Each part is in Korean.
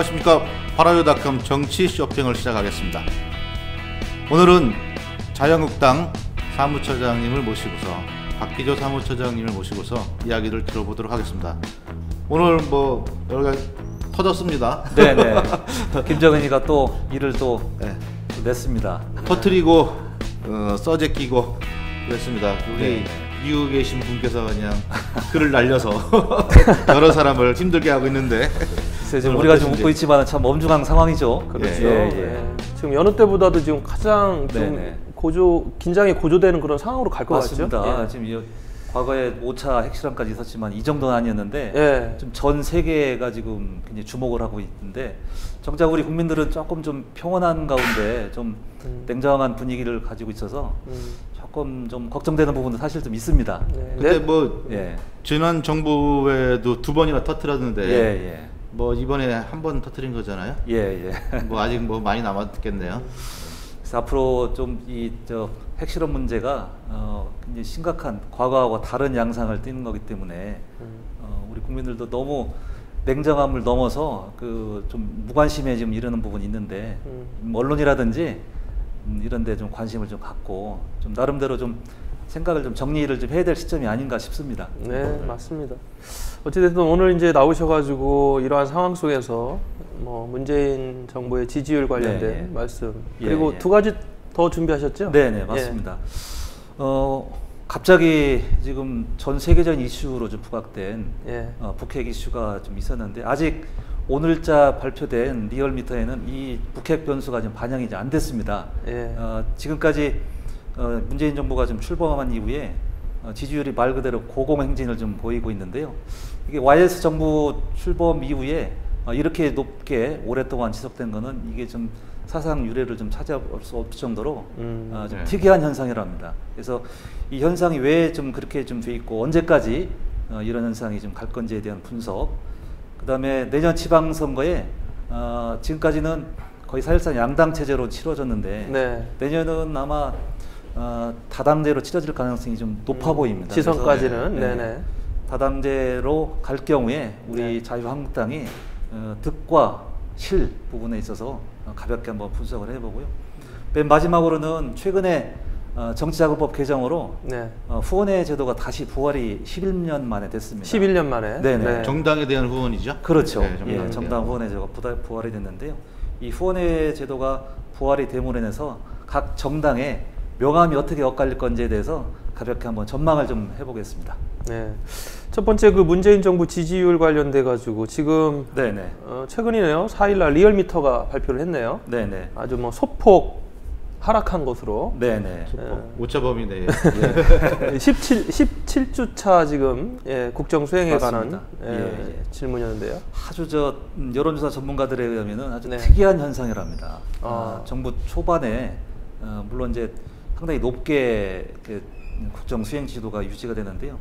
안녕하십니까 파라유닷컴 정치 쇼핑을 시작하겠습니다. 오늘은 자유한국당 사무처장님을 모시고서 박기조 사무처장님을 모시고서 이야기를 들어보도록 하겠습니다. 오늘 뭐 여러 가지 터졌습니다. 네네. 김정은이가 또 일을 또 네. 냈습니다. 터트리고 어, 써제 끼고 그랬습니다. 우리 네. 이후 계신 분께서 그냥 글을 날려서 여러 사람을 힘들게 하고 있는데 글쎄 지금 우리가 좀 어떠신지. 웃고 있지만 참 엄중한 상황이죠. 그렇죠. 예, 예. 예. 지금 여느 때보다도 지금 가장 좀 네네. 고조 긴장이 고조되는 그런 상황으로 갈 것 같죠. 맞습니다. 예. 지금 이 과거에 5차 핵실험까지 있었지만 이 정도는 아니었는데 예. 좀전 세계가 지금 굉장히 주목을 하고 있는데 정작 우리 국민들은 조금 좀 평온한 가운데 좀 음. 냉정한 분위기를 가지고 있어서 음. 조금 좀 걱정되는 부분도 사실 좀 있습니다. 네. 그때 네. 뭐 예. 지난 정부에도 두 번이나 터트렸는데 예, 예. 뭐 이번에 한 번 터트린 거잖아요. 예, 예. 뭐 아직 뭐 많이 남았겠네요. 그래서 앞으로 좀 이 저 핵실험 문제가 어, 굉장히 심각한 과거하고 다른 양상을 띠는 거기 때문에 음. 어, 우리 국민들도 너무 냉정함을 넘어서 그 좀 무관심에 지금 이르는 부분이 있는데 음. 음, 언론이라든지 음, 이런 데 좀 관심을 좀 갖고 좀 나름대로 좀 생각을 좀 정리를 좀 해야 될 시점이 아닌가 싶습니다. 네, 맞습니다. 어찌됐든 오늘 이제 나오셔가지고 이러한 상황 속에서 뭐 문재인 정부의 지지율 관련된 네, 예. 말씀 예, 그리고 예. 두 가지 더 준비하셨죠? 네, 네, 예. 맞습니다. 어, 갑자기 지금 전 세계적인 이슈로 좀 부각된 예. 어, 북핵 이슈가 좀 있었는데 아직 오늘자 발표된 리얼미터에는 이 북핵 변수가 좀 반영이 안 됐습니다. 예. 어, 지금까지 어, 문재인 정부가 좀 출범한 이후에 어, 지지율이 말 그대로 고공행진을 좀 보이고 있는데요. 이게 YS 정부 출범 이후에 어, 이렇게 높게 오랫동안 지속된 거는 이게 좀 사상 유례를 좀 찾아볼 수 없을 정도로 음. 어, 좀 네. 특이한 현상이랍니다. 그래서 이 현상이 왜 좀 그렇게 좀 돼 있고 언제까지 어, 이런 현상이 좀 갈 건지에 대한 분석. 그다음에 내년 지방선거에 어, 지금까지는 거의 사실상 양당 체제로 치러졌는데 네. 내년은 아마 어, 다당제로 치러질 가능성이 좀 높아 음, 보입니다. 지선까지는 그래서, 네네. 다당제로 갈 경우에 우리 네. 자유한국당이 어, 득과 실 부분에 있어서 어, 가볍게 한번 분석을 해보고요. 맨 마지막으로는 최근에 어, 정치자금법 개정으로 네. 어, 후원회 제도가 다시 부활이 11년 만에 됐습니다. 11년 만에. 네네. 정당에 대한 후원이죠. 그렇죠. 네, 정당에 예, 정당 후원회 제도가 부활이 됐는데요. 이 후원회 제도가 부활이 됨으로 인해서 각 정당의 명함이 어떻게 엇갈릴 건지에 대해서 가볍게 한번 전망을 좀 해보겠습니다. 네. 첫 번째 그 문재인 정부 지지율 관련돼 가지고 지금 네네. 어, 최근이네요. 4일날 리얼미터가 발표를 했네요. 네네. 아주 뭐 소폭 하락한 것으로 네네. 어, 오차 범위네. 17 17주차 지금 예, 국정 수행에 맞습니다. 관한 예, 예, 예. 질문이었는데요. 아주 저 음, 여론조사 전문가들에 의하면은 아주 네. 특이한 현상이랍니다. 아. 아, 정부 초반에 어, 물론 이제 상당히 높게 그 국정 수행 지도가 유지가 되는데요.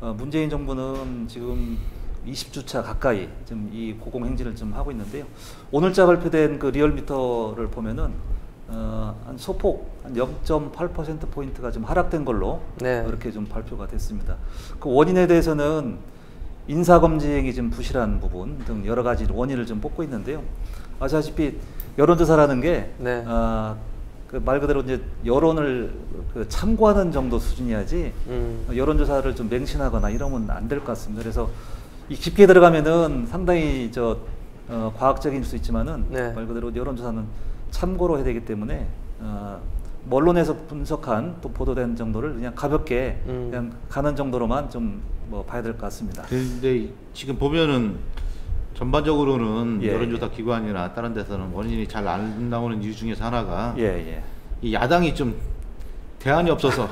어, 문재인 정부는 지금 20주차 가까이 지금 이 고공 행진을 좀 하고 있는데요. 오늘자 발표된 그 리얼미터를 보면은 어, 한 소폭 한 0.8% 포인트가 좀 하락된 걸로 네. 이렇게 좀 발표가 됐습니다. 그 원인에 대해서는 인사 검증이 좀 부실한 부분 등 여러 가지 원인을 좀 뽑고 있는데요. 아시다시피 여론조사라는 게 네. 아, 그 말 그대로 이제 여론을 그 참고하는 정도 수준이야지 음. 여론조사를 좀 맹신하거나 이러면 안 될 것 같습니다. 그래서 이 깊게 들어가면은 상당히 저 어, 과학적인 수 있지만은 네. 말 그대로 여론조사는 참고로 해야 되기 때문에 어, 뭐 언론에서 분석한 또 보도된 정도를 그냥 가볍게 음. 그냥 가는 정도로만 좀 뭐 봐야 될 것 같습니다. 근데 지금 보면은 전반적으로는 예, 여론조사 기관이나 다른 데서는 원인이 잘 안 나오는 이유 중에서 하나가 예, 예. 이 야당이 좀 대안이 없어서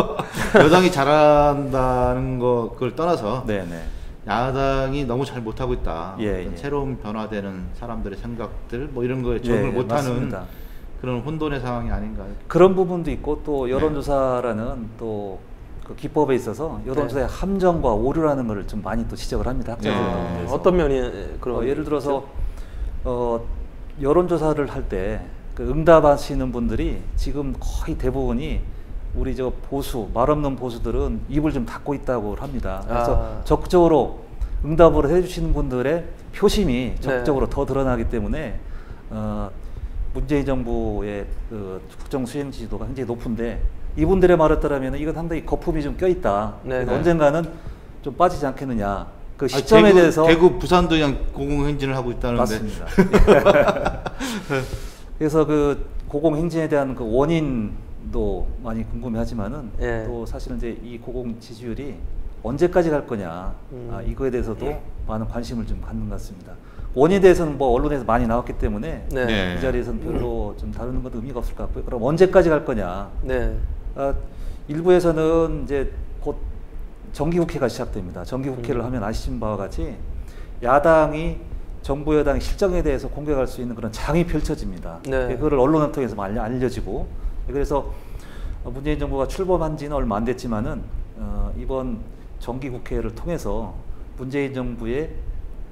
여당이 잘한다는 거 그걸 떠나서 네, 네. 야당이 너무 잘 못하고 있다. 예, 예. 새로운 변화되는 사람들의 생각들 뭐 이런 거에 예, 적응을 예, 못하는. 그런 혼돈의 상황이 아닌가. 그런 부분도 있고 또 네. 여론조사라는 또 그 기법에 있어서 여론조사의 함정과 오류라는 것을 좀 많이 또 지적을 합니다. 학자들 네. 네. 어, 어떤 면이 그런 어, 예를 들어서 어, 여론조사를 할 때 그 응답하시는 분들이 지금 거의 대부분이 우리 저 보수 말 없는 보수들은 입을 좀 닫고 있다고 합니다. 그래서 아. 적극적으로 응답을 해주시는 분들의 표심이 네. 적극적으로 더 드러나기 때문에 어, 문재인 정부의 그 국정 수행 지도가 굉장히 높은데 이분들의 말을 따르면 이건 상당히 거품이 좀 껴있다. 네, 네. 언젠가는 좀 빠지지 않겠느냐. 그 시점에 대구, 대해서 대구 부산도 그냥 공공행진을 하고 있다는데 맞습니다. 그래서 그 고공행진에 대한 그 원인도 많이 궁금해하지만은 예. 또 사실은 이제 이 고공 지지율이 언제까지 갈 거냐 음. 아, 이거에 대해서도 많은 관심을 좀 갖는 것 같습니다. 원인에 대해서는 뭐 언론에서 많이 나왔기 때문에 네. 네. 이 자리에서는 별로 좀 다루는 것도 의미가 없을 것 같고요. 그럼 언제까지 갈 거냐? 네. 아, 일부에서는 이제 곧 정기국회가 시작됩니다. 정기국회를 음. 하면 아시는 바와 같이 야당이 정부 여당의 실정에 대해서 공격할 수 있는 그런 장이 펼쳐집니다. 네. 그거를 언론을 통해서 많이 알려지고 그래서 문재인 정부가 출범한 지는 얼마 안 됐지만은 어, 이번 정기국회를 통해서 문재인 정부의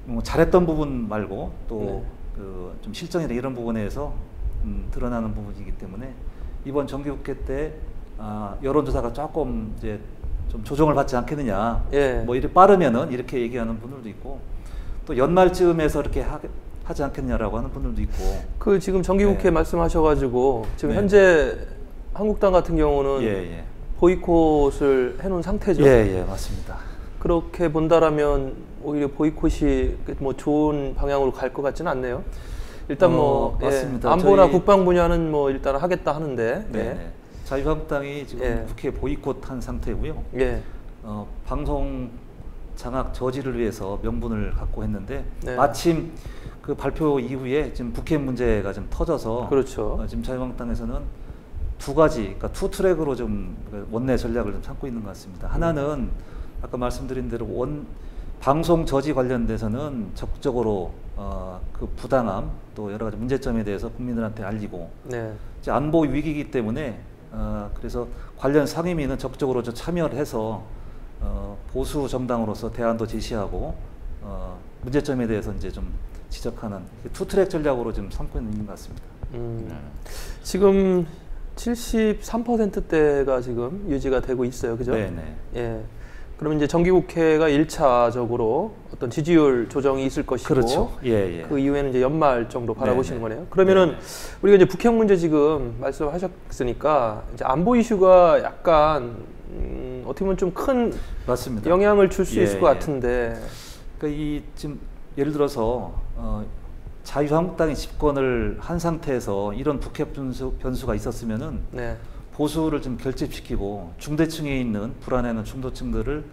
뭐 잘했던 부분 말고 또 네. 그좀 실정이나 이런 부분에서 음, 드러나는 부분이기 때문에 이번 정기국회 때 아, 여론조사가 조금 이제 좀 조정을 받지 않겠느냐. 예. 뭐 이렇게 빠르면은 이렇게 얘기하는 분들도 있고 또 연말쯤에서 이렇게 하, 하지 않겠냐라고 하는 분들도 있고. 그 지금 정기국회 네. 말씀하셔가지고 지금 네. 현재 한국당 같은 경우는 예, 예. 보이콧을 해놓은 상태죠. 예, 예, 맞습니다. 그렇게 본다라면 오히려 보이콧이 뭐 좋은 방향으로 갈 것 같지는 않네요. 일단 뭐 어, 예, 맞습니다. 안보나 저희- 국방 분야는 뭐 일단 하겠다 하는데 네. 자유한국당이 지금 예. 국회 보이콧한 상태고요. 예. 어, 방송 장악 저지를 위해서 명분을 갖고 했는데 네. 마침 그 발표 이후에 지금 북핵 문제가 좀 터져서 그렇죠. 어, 지금 자유한국당에서는 두 가지, 그러니까 투 트랙으로 좀그 원내 전략을 좀 삼고 있는 것 같습니다. 하나는 아까 말씀드린 대로 원 방송 저지 관련돼서는 적극적으로 어, 그 부당함 또 여러 가지 문제점에 대해서 국민들한테 알리고 네. 이제 안보 위기이기 때문에 어, 그래서 관련 상임위는 적극적으로 좀 참여를 해서 어, 보수 정당으로서 대안도 제시하고 어, 문제점에 대해서 이제 좀 지적하는 투트랙 전략으로 좀 삼고 있는 것 같습니다. 음, 네. 지금 73%대가 지금 유지가 되고 있어요. 그죠? 네네. 예. 그러면 이제 정기국회가 1차적으로 어떤 지지율 조정이 있을 것이고 그렇죠. 예, 예. 그 이후에는 이제 연말 정도 바라보시는 네네. 거네요. 그러면은 네네. 우리가 이제 북핵 문제 지금 말씀하셨으니까 이제 안보 이슈가 약간 음, 어떻게 보면 좀 큰. 영향을 줄수 예, 있을 것 예. 같은데 그러니까 이 지금 예를 들어서 어, 자유한국당이 집권을 한 상태에서 이런 북핵 변수, 변수가 있었으면은 네. 보수를 좀 결집시키고 중대층에 있는 불안해하는 중도층들을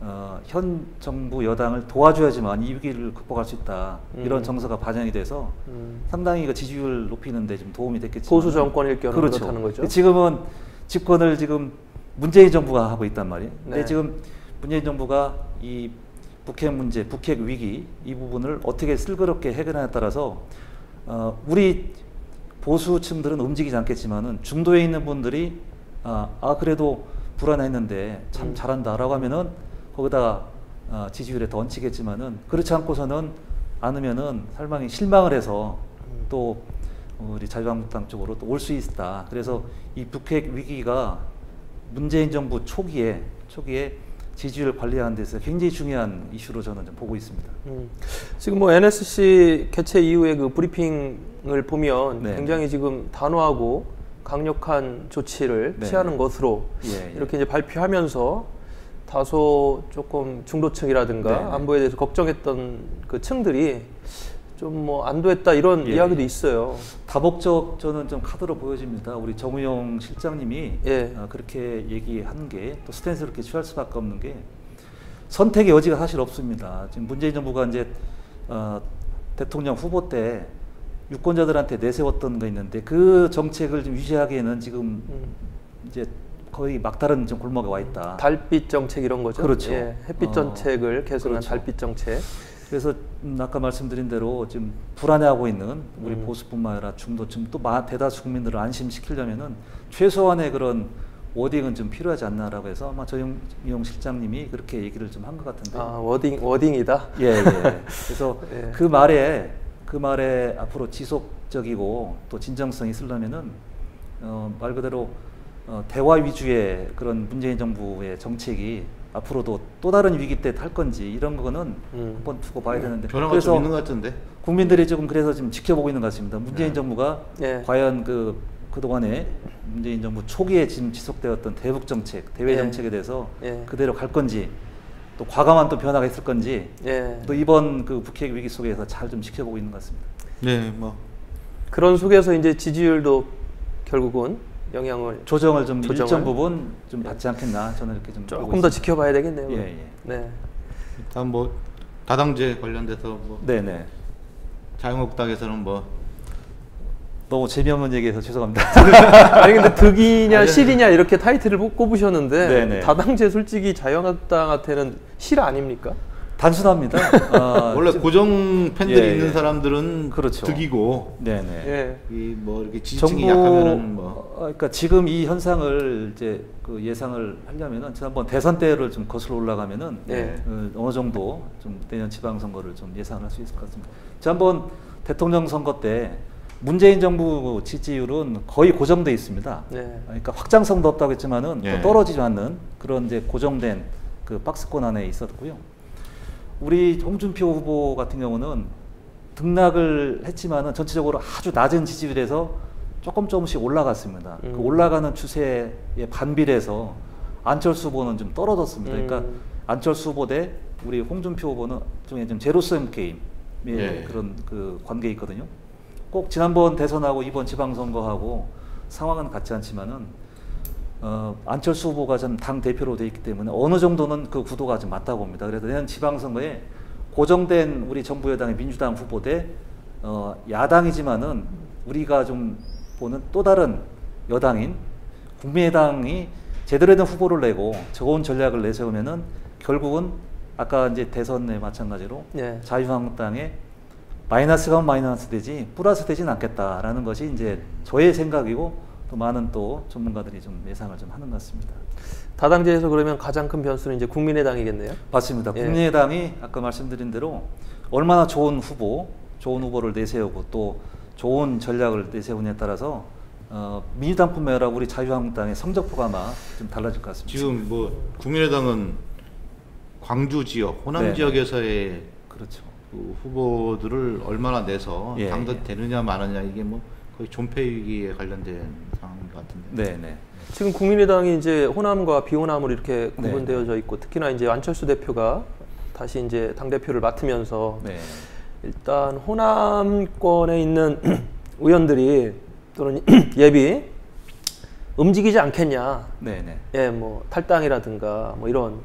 어, 현 정부 여당을 도와줘야지만 이 위기를 극복할 수 있다 이런 음. 정서가 반영이 돼서 음, 상당히 그 지지율 높이는데 좀 도움이 됐겠지만 보수 정권일 경우 그렇죠. 그렇다는 거죠. 지금은 집권을 지금 문재인 정부가 하고 있단 말이에요. 근데 네. 지금 문재인 정부가 이 북핵 문제, 북핵 위기 이 부분을 어떻게 슬그럽게 해결하냐에 따라서 어, 우리 보수층들은 움직이지 않겠지만은 중도에 있는 분들이 아, 아 그래도 불안했는데 참 음. 잘한다라고 하면은 거기다가 어, 지지율에 더 얹히겠지만은 그렇지 않고서는 않으면은 설망이 실망을 해서 음. 또 우리 자유한국당 쪽으로 또 올 수 있다. 그래서 이 북핵 위기가 문재인 정부 초기에 초기에 지지율 관리하는 데서 굉장히 중요한 이슈로 저는 좀 보고 있습니다. 음, 지금 뭐 NSC 개최 이후에 그 브리핑을 보면 네. 굉장히 지금 단호하고 강력한 조치를 네. 취하는 것으로 예, 예. 이렇게 이제 발표하면서 다소 조금 중도층이라든가 네, 네. 안보에 대해서 걱정했던 그 층들이 좀 뭐 안도했다 이런 예. 이야기도 있어요. 다목적 저는 좀 카드로 보여집니다. 우리 정우영 실장님이 예. 어, 그렇게 얘기하는 게또 스탠스를 이렇게 취할 수밖에 없는 게 선택의 여지가 사실 없습니다. 지금 문재인 정부가 이제 어, 대통령 후보 때 유권자들한테 내세웠던 거 있는데 그 정책을 좀 유지하기에는 지금 음, 이제 거의 막다른 좀 골목에 와 있다. 달빛 정책 이런 거죠. 그렇죠. 예, 햇빛 어, 정책을 개선한 그렇죠. 달빛 정책. 그래서 음, 아까 말씀드린 대로 지금 불안해하고 있는 우리 음. 보수뿐만 아니라 중도층 또 마- 대다수 국민들을 안심시키려면은 최소한의 그런 워딩은 좀 필요하지 않나라고 해서 아마 조영용 실장님이 그렇게 얘기를 좀 한 것 같은데. 아 워딩 워딩이다. 예, 예. 그래서 예. 그 말에 그 말에 앞으로 지속적이고 또 진정성이 있으려면은 어, 말 그대로 어, 대화 위주의 그런 문재인 정부의 정책이 앞으로도 또 다른 위기 때 탈 건지 이런 거는 음. 한번 두고 봐야 되는데 변화가 그래서 좀 있는 것 같은데. 국민들이 조금 그래서 지금 지켜보고 있는 것 같습니다. 문재인 정부가 네. 과연 그 그동안에 문재인 정부 초기에 지금 지속되었던 대북 정책, 대외 네. 정책에 대해서 네. 그대로 갈 건지 또 과감한 또 변화가 있을 건지 예. 또 이번 그 북핵 위기 속에서 잘 좀 지켜보고 있는 것 같습니다. 네, 뭐 그런 속에서 이제 지지율도 결국은 영향을 조정을 좀 조정을? 일정 부분 좀 받지 않겠나 저는 이렇게 좀 조금 더 있습니다. 지켜봐야 되겠네요. 예, 예. 네. 일단 뭐 다당제 관련돼서 뭐 네네. 자유한국당에서는 뭐 너무 재미없는 얘기해서 죄송합니다. 아니 근데 득이냐 실이냐 이렇게 타이틀을 뽑- 꼽으셨는데 네네. 다당제 솔직히 자유한국당한테는 실 아닙니까? 단순합니다. 아, 원래 좀- 고정 팬들이 예, 있는 예. 사람들은 그렇죠. 득이고 네네. 예. 이뭐 이렇게 지지층이 약하면은 뭐 어, 그러니까 지금 이 현상을 이제 그 예상을 하려면은 지난번 대선 때를 좀 거슬러 올라가면은 네. 어, 어느 정도 좀 내년 지방선거를 좀 예상할 수 있을 것 같습니다. 지난번 대통령 선거 때 문재인 정부 지지율은 거의 고정돼 있습니다. 네. 그러니까 확장성도 없다고 했지만은 예. 또 떨어지지 않는 그런 이제 고정된 그 박스권 안에 있었고요. 우리 홍준표 후보 같은 경우는 등락을 했지만은 전체적으로 아주 낮은 지지율에서 조금 조금씩 올라갔습니다. 음. 그 올라가는 추세에 반비례해서 안철수 후보는 좀 떨어졌습니다. 그러니까 음. 안철수 후보 대 우리 홍준표 후보는 중에 좀 제로섬 게임의 예. 그런 그 관계 있거든요. 꼭 지난번 대선하고 이번 지방선거하고 상황은 같지 않지만은 어, 안철수 후보가 좀당 대표로 돼 있기 때문에 어느 정도는 그 구도가 좀 맞다고 봅니다. 그래서 내년 지방선거에 고정된 우리 정부 여당의 민주당 후보 대 어, 야당이지만은 우리가 좀 보는 또 다른 여당인 국민의당이 제대로 된 후보를 내고 좋은 전략을 내세우면은 결국은 아까 이제 대선에 마찬가지로 예. 자유한국당에 마이너스가 마이너스 되지 플러스 되진 않겠다라는 것이 이제 저의 생각이고 또 많은 또 전문가들이 좀 예상을 좀 하는 것 같습니다. 다당제에서 그러면 가장 큰 변수는 이제 국민의당이겠네요. 맞습니다. 예. 국민의당이 아까 말씀드린 대로 얼마나 좋은 후보, 좋은 후보를 내세우고 또 좋은 전략을 내세우냐에 따라서 어, 민주당 뿐만 아니라 우리 자유한국당의 성적표가 아마 좀 달라질 것 같습니다. 지금 뭐 국민의당은 광주 지역, 호남 네. 지역에서의 그렇죠. 그 후보들을 얼마나 내서 예, 당선되느냐 마느냐 이게 뭐 거의 존폐 위기에 관련된 상황인 것 같은데. 네, 네. 지금 국민의당이 이제 호남과 비호남으로 이렇게 네. 구분되어져 있고 특히나 이제 안철수 대표가 다시 이제 당 대표를 맡으면서 네. 일단 호남권에 있는 의원들이 또는 예비 움직이지 않겠냐. 네, 네. 예, 뭐 탈당이라든가 뭐 이런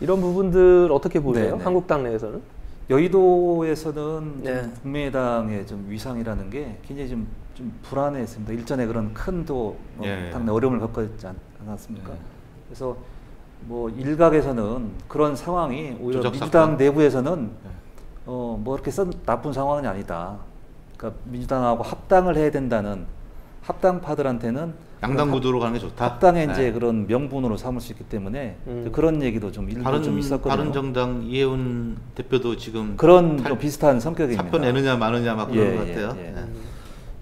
이런 부분들 어떻게 보세요? 네, 네. 한국당 내에서는? 여의도에서는 네. 좀 국민의당의 좀 위상이라는 게 굉장히 좀, 좀 불안했습니다. 일전에 그런 큰또 뭐 예. 당내 어려움을 겪었지 않, 않았습니까? 예. 그래서 뭐 일각에서는 그런 상황이 오히려 민주당 사건? 내부에서는 예. 어뭐 이렇게 썩 나쁜 상황은 아니다. 그러니까 민주당하고 합당을 해야 된다는 합당파들한테는 양당 구도로 가는 게 좋다. 합당의 네. 이제 그런 명분으로 삼을 수 있기 때문에 음. 그런 얘기도 좀 일부 다른 좀 있었거든요. 다른 정당 이해운 대표도 지금 그런 탈- 좀 비슷한 성격입니다. 사표 내느냐 마느냐 막 그런 예, 것 예, 같아요. 예. 네.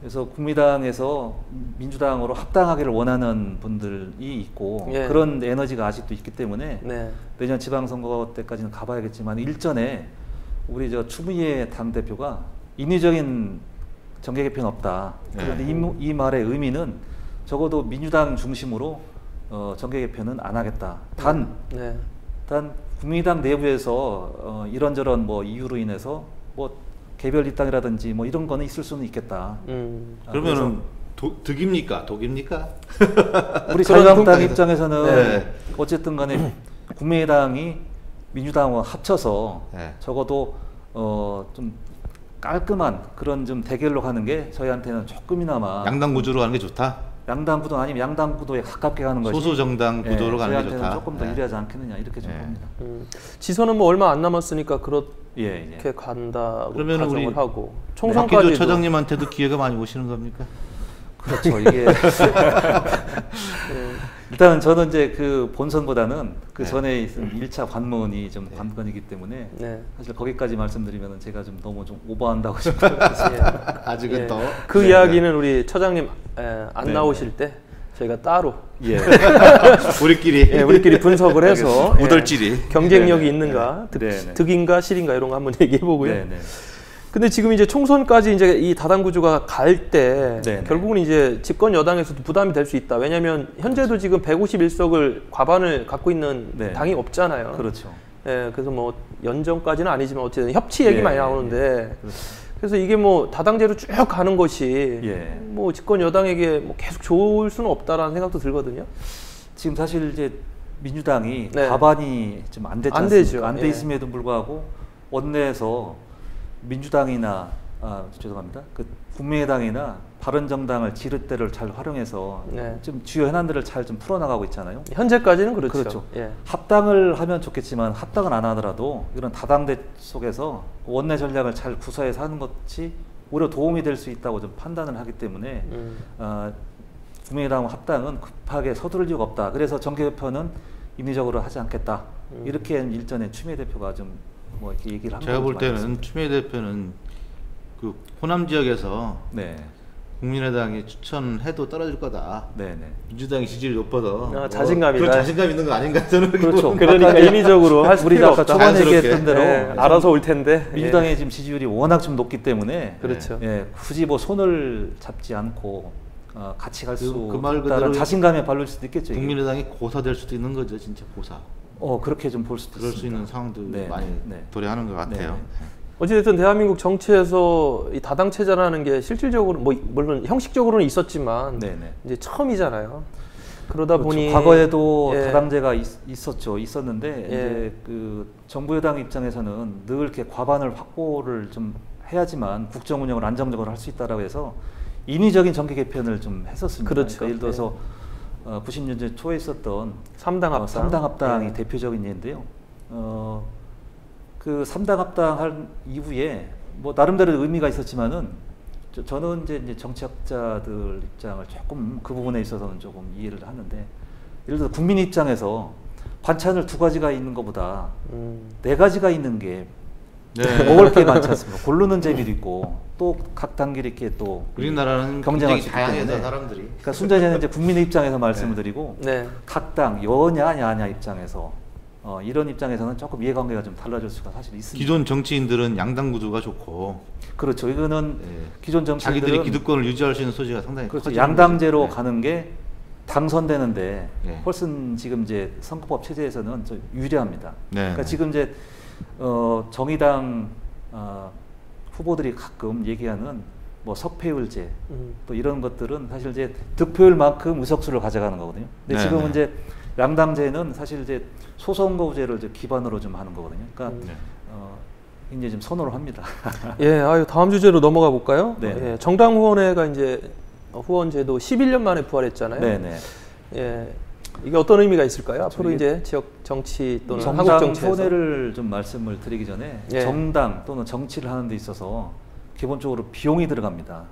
그래서 국민당에서 민주당으로 합당하기를 원하는 분들이 있고 예. 그런 에너지가 아직도 있기 때문에 네. 내년 지방선거 때까지는 가봐야겠지만 일전에 우리 저 추미애 당 대표가 인위적인 정계 개편은 없다. 네. 그런데 이, 무- 이 말의 의미는 적어도 민주당 중심으로 어, 정계 개편은 안 하겠다. 단 네. 단 국민의당 내부에서 어, 이런저런 뭐 이유로 인해서 뭐 개별 입당이라든지 뭐 이런 거는 있을 수는 있겠다. 음. 아, 그러면은 도, 득입니까? 독입니까? 우리 자유한국당 입장에서는 네. 어쨌든 간에 국민의당이 민주당과 합쳐서 네. 적어도 어, 좀 깔끔한 그런 좀 대결로 가는 게 저희한테는 조금이나마 양당 구조로 가는 게 좋다. 양당 구도 아니면 양당 구도에 가깝게 가는 것이 소수 정당 예, 구도로 가는 게 좋다. 조금 더 네. 유리하지 않겠느냐 이렇게 좀 네. 봅니다. 음. 지선은 뭐 얼마 안 남았으니까 그렇게 예, 예. 간다고 그러면 가정을 우리 하고 박기조 총선까지도 처장님한테도 기회가 많이 오시는 겁니까? 그렇죠. 이게 일단은 저는 이제 그 본선보다는 그 네. 전에 있은 1차 관문이 좀 관건이기 때문에 네. 사실 거기까지 말씀드리면 제가 좀 너무 좀 오버한다고 싶어요. 그래서 아직은 예. 더 그 네, 이야기는 우리 처장님 에, 안 네, 나오실 때 저희가 따로 예. 우리끼리 예, 우리끼리 분석을 해서 예, 우덜질이 경쟁력이 네네. 있는가, 득. 득인가 실인가 이런 거 한번 얘기해 보고요. 네, 네. 근데 지금 이제 총선까지 이제 이 다당 구조가 갈때 네네. 결국은 이제 집권 여당에서도 부담이 될 수 있다. 왜냐하면 현재도 지금 151석을 과반을 갖고 있는 네. 당이 없잖아요. 그렇죠. 예, 그래서 뭐 연정까지는 아니지만 어쨌든 협치 얘기 예, 많이 예, 나오는데 그렇죠. 그래서 이게 뭐 다당제로 쭉 가는 것이 예. 뭐 집권 여당에게 뭐 계속 좋을 수는 없다라는 생각도 들거든요. 지금 사실 이제 민주당이 네. 과반이 좀 안 됐지 안 않습니까? 되죠. 안돼 예. 있음에도 불구하고 원내에서 민주당이나 아 죄송합니다. 그 국민의당이나 바른정당을 지렛대를 잘 활용해서 네. 좀 주요 현안들을 잘 좀 풀어나가고 있잖아요. 현재까지는 그렇죠. 그렇죠. 예. 합당을 하면 좋겠지만 합당은 안 하더라도 이런 다당대 속에서 원내 전략을 잘 구사해서 하는 것이 오히려 도움이 될 수 있다고 좀 판단을 하기 때문에 음. 어, 국민의당 합당은 급하게 서두를 이유가 없다. 그래서 정계개표는 인위적으로 하지 않겠다. 음. 이렇게 일전에 추미애 대표가 좀 뭐 이렇게 얘기를 한 제가 볼 때는 추미애 대표는 그 호남 지역에서. 네, 국민의당이 추천해도 떨어질 거다. 네, 네. 민주당이 지지율이 높아서 아, 자신감이다. 그런 자신감 있는 거 아닌가 저는 그렇죠. 그러니까 인위적으로 할 우리 아까 없다. 초반에 자연스럽게. 얘기했던 대로 예, 알아서 올 텐데. 민주당의 지금 지지율이 워낙 좀 높기 때문에 그렇죠. 예, 굳이 뭐 손을 잡지 않고 어, 같이 갈수 그- 있다는 그대로 자신감에 발릴 수도 있겠죠. 이게. 국민의당이 고사 될 수도 있는 거죠, 진짜 고사. 어 그렇게 좀 볼 수도 그럴 수 있습니다. 있는 상황도 네, 많이 네. 도래하는 것 같아요. 네. 어찌됐든 대한민국 정치에서 이 다당 체제라는 게 실질적으로 뭐 물론 형식적으로는 있었지만 네, 네. 이제 처음이잖아요. 그러다 그렇죠. 보니 과거에도 예. 다당제가 있, 었죠 있었는데 예. 이제 그 정부 여당 입장에서는 늘 이렇게 과반을 확보를 좀 해야지만 국정 운영을 안정적으로 할 수 있다라고 해서 인위적인 정계 개편을 좀 했었습니다. 그렇죠. 그러니까 예를 들어서 어, 90년대 초에 있었던 삼당 합당. 어, 삼당 합당이 예. 대표적인 예인데요. 어, 그 삼당 합당 한 이후에 뭐 나름대로 의미가 있었지만은 저, 저는 이제, 이제 정치학자들 입장을 조금 그 부분에 있어서는 조금 이해를 하는데 예를 들어 국민 입장에서 반찬을 두 가지가 있는 것보다 음. 네 가지가 있는 게 네. 먹을 게 많지 않습니까? 고르는 재미도 있고 또 각 단계를 이렇게 또 우리나라는 경쟁할 수 다양해서 때문에 사람들이 그러니까 순전히 이제 국민의 입장에서 말씀을 드리고 네. 각당 여냐 야냐 입장에서 어, 이런 입장에서는 조금 이해관계가 좀 달라질 수가 사실 있습니다. 기존 정치인들은 양당 구도가 좋고 그렇죠. 이거는 예. 기존 정치인들은 자기들이 기득권을 유지할 수 있는 소지가 상당히 그렇죠. 양당제로 거죠. 네. 가는 게 당선되는데 네. 훨씬 지금 이제 선거법 체제에서는 좀 유리합니다. 네, 그러니까 네. 지금 이제 어, 정의당 어, 후보들이 가끔 얘기하는 뭐 석패율제 음. 또 이런 것들은 사실 이제 득표율만큼 의석수를 가져가는 거거든요. 근데 네, 지금은 네. 이제 양당제는 사실 이제 소선거제를 이제 기반으로 좀 하는 거거든요. 그러니까 네. 어, 이제 좀 선호를 합니다. 예, 아유 다음 주제로 넘어가 볼까요? 네. 예, 정당 후원회가 이제 후원제도 11년 만에 부활했잖아요. 네 네. 예, 이게 어떤 의미가 있을까요? 앞으로 이제 지역 정치 또는 한국 정치에서 후원회를 좀 말씀을 드리기 전에 예. 정당 또는 정치를 하는 데 있어서 기본적으로 비용이 들어갑니다.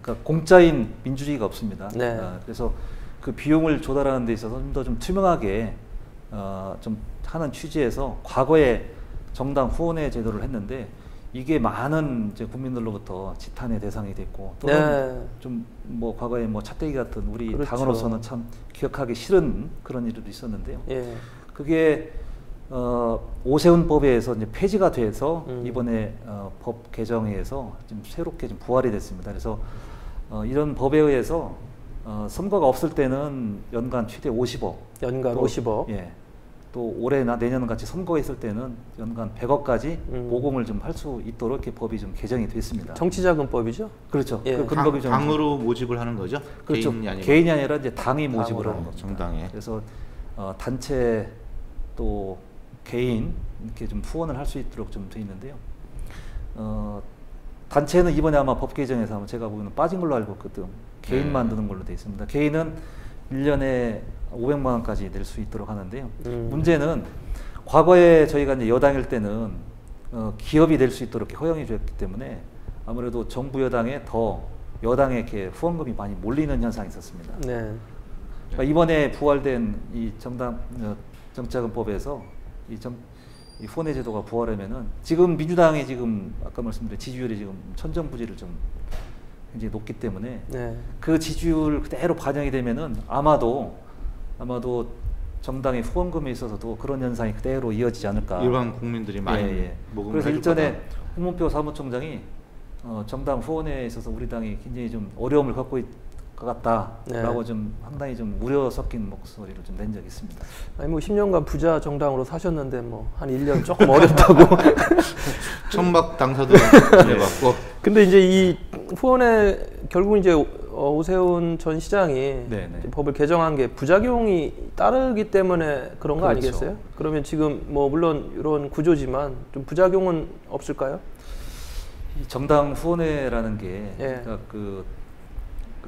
그러니까 공짜인 민주주의가 없습니다. 네. 아, 그래서 그 비용을 조달하는 데 있어서 좀 더좀 투명하게 어, 좀 하는 취지에서 과거에 정당 후원회 제도를 했는데 이게 많은 이제 국민들로부터 지탄의 대상이 됐고 또는 네. 좀뭐 과거에 뭐 차떼기 같은 우리 그렇죠. 당으로서는 참 기억하기 싫은 그런 일도 있었는데요. 예, 그게 어, 오세훈 법에 의해서 이제 폐지가 돼서 음. 이번에 어, 법 개정에서 좀 새롭게 좀 부활이 됐습니다. 그래서 어, 이런 법에 의해서 어, 선거가 없을 때는 연간 최대 50억, 연간 또, 50억. 예, 또 올해나 내년 같이 선거가 있을 때는 연간 100억까지 음. 모금을 좀 할 수 있도록 이렇게 법이 좀 개정이 됐습니다. 정치자금법이죠. 그렇죠. 예. 그 당, 근거비 좀 당으로 모집을 하는 거죠. 그렇죠. 개인이 아니라. 개인이 아니라 이제 당이 모집을 하는 겁니다. 정당에. 그래서 어, 단체 또 개인 이렇게 좀 후원을 할 수 있도록 좀 돼 있는데요. 어, 단체는 이번에 아마 법 개정에서 아마 제가 보기에는 빠진 걸로 알고 있거든. 개인 네. 만드는 걸로 돼 있습니다. 개인은 1년에 500만 원까지 낼 수 있도록 하는데요. 음. 문제는 과거에 저희가 이제 여당일 때는 어, 기업이 될 수 있도록 허용해 줬기 때문에 아무래도 정부 여당에 더 여당에 이렇게 후원금이 많이 몰리는 현상이 있었습니다. 네. 그러니까 이번에 부활된 이 정당 어, 정치자금법에서 이 정, 이 후원회 제도가 부활하면은 지금 민주당이 지금 아까 말씀드린 지지율이 지금 천정부지를 좀 굉장히 높기 때문에 네. 그 지지율 그대로 반영이 되면은 아마도 아마도 정당의 후원금에 있어서도 그런 현상이 그대로 이어지지 않을까. 일반 국민들이 많이 예, 예. 모금을 그래서 일전에. 홍문표 사무총장이 어, 정당 후원에 있어서 우리 당이 굉장히 좀 어려움을 갖고 있을 것 같다라고 네. 좀 상당히 좀 우려 섞인 목소리를 좀 낸 적이 있습니다. 아니 뭐 10년간 부자 정당으로 사셨는데 뭐 한 1년 조금 어렵다고. 천막 당사도 네. 지내봤고 근데 이제 이 후원에 결국 이제 어, 오세훈 전 시장이 네네. 이제 법을 개정한 게 부작용이 따르기 때문에 그런 거 그렇죠. 아니겠어요? 그러면 지금 뭐 물론 이런 구조지만 좀 부작용은 없을까요? 이 정당 후원회라는 게 예. 그러니까 그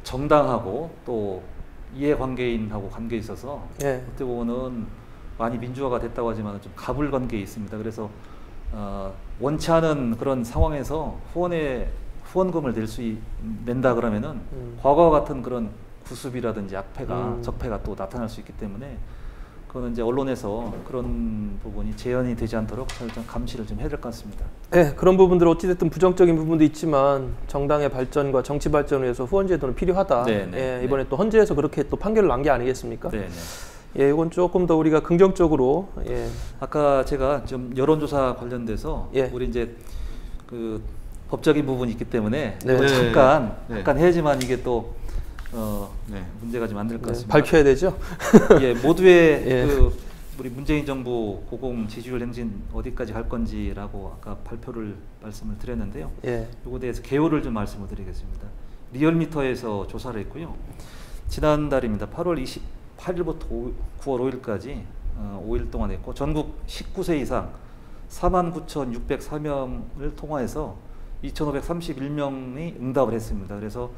정당하고 또 이해관계인하고 관계에 있어서 예. 어떻게 보면은 많이 민주화가 됐다고 하지만 좀 가불 관계에 있습니다. 그래서 어, 원치 않은 그런 상황에서 후원에 후원금을 낼 수 낸다 그러면은 음. 과거와 같은 그런 구습이라든지 악패가 음. 적폐가 또 나타날 수 있기 때문에 그거는 이제 언론에서 그런 부분이 재현이 되지 않도록 철저한 감시를 좀 해야 될 것 같습니다. 네, 그런 부분들 어찌됐든 부정적인 부분도 있지만 정당의 발전과 정치 발전을 위해서 후원 제도는 필요하다. 네, 네, 예, 네. 이번에 또 헌재에서 그렇게 또 판결을 난 게 아니겠습니까? 네, 네. 예, 이건 조금 더 우리가 긍정적으로 예, 아까 제가 좀 여론조사 관련돼서 예. 우리 이제 그 법적인 부분이 있기 때문에 네. 이거 네. 잠깐 네. 잠깐 해야지만 이게 또 어, 네. 문제가 좀 안 될것 네, 같습니다. 밝혀야 되죠. 예, 모두의 예. 그 우리 문재인 정부 고공 지지율 행진 어디까지 갈 건지라고 아까 발표를 말씀을 드렸는데요. 예, 요거에 대해서 개요를 좀 말씀을 드리겠습니다. 리얼미터에서 조사를 했고요. 지난달입니다. 8월 28일부터 9월 5일까지 어, 5일 동안 했고 전국 19세 이상 49,604명을 통화해서 2,531명이 응답을 했습니다. 그래서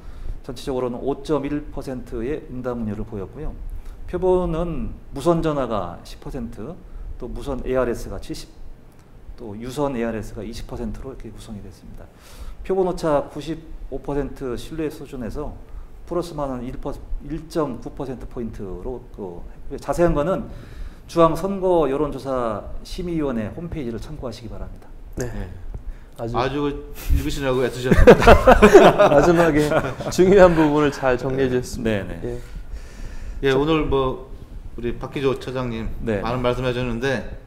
전체적으로는 5.1%의 응답률을 보였고요. 표본은 무선 전화가 10%, 또 무선 ARS가 70, 또 유선 ARS가 20%로 이렇게 구성이 됐습니다. 표본 오차 95% 신뢰 수준에서 플러스만은 1.9% 포인트로 그 자세한 거는 중앙 선거 여론조사 심의위원회 홈페이지를 참고하시기 바랍니다. 네. 네. 아주, 아주 읽으시라고 애쓰셨습니다. 마지막에 중요한 부분을 잘 정리해 주셨습니다. 네, 네. 예. 예, 오늘 뭐 우리 박기조 처장님 네. 많은 말씀해 주셨는데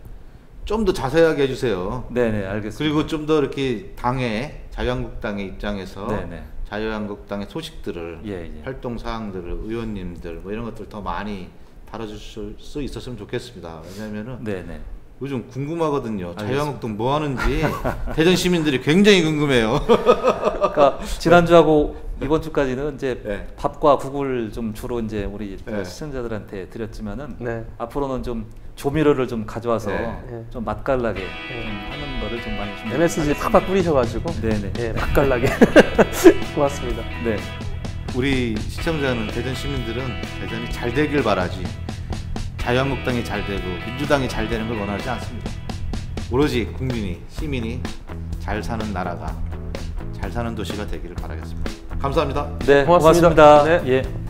좀 더 자세하게 해주세요. 네, 네, 알겠습니다. 그리고 좀 더 이렇게 당의 자유한국당의 입장에서 네, 네. 자유한국당의 소식들을 예, 예. 활동 사항들을 의원님들 뭐 이런 것들 더 많이 다뤄주실 수 있었으면 좋겠습니다. 왜냐하면은 네, 네. 요즘 궁금하거든요. 자유한국당 뭐 하는지 대전 시민들이 굉장히 궁금해요. 그러니까 지난주하고 이번 주까지는 이제 네. 밥과 국을 좀 주로 이제 우리 네. 시청자들한테 드렸지만은 네. 앞으로는 좀 조미료를 좀 가져와서 네. 네. 좀 맛깔나게 좀 하는 거를 좀 많이 좀 MSG 팍팍 뿌리셔가지고 네네. 예, 맛깔나게 고맙습니다. 네. 우리 시청자는 대전 시민들은 대전이 잘 되길 바라지 자유한국당이 잘 되고 민주당이 잘 되는 걸 원하지 않습니다. 오로지 국민이 시민이 잘 사는 나라가 잘 사는 도시가 되기를 바라겠습니다. 감사합니다. 네, 고맙습니다. 고맙습니다. 네. 예.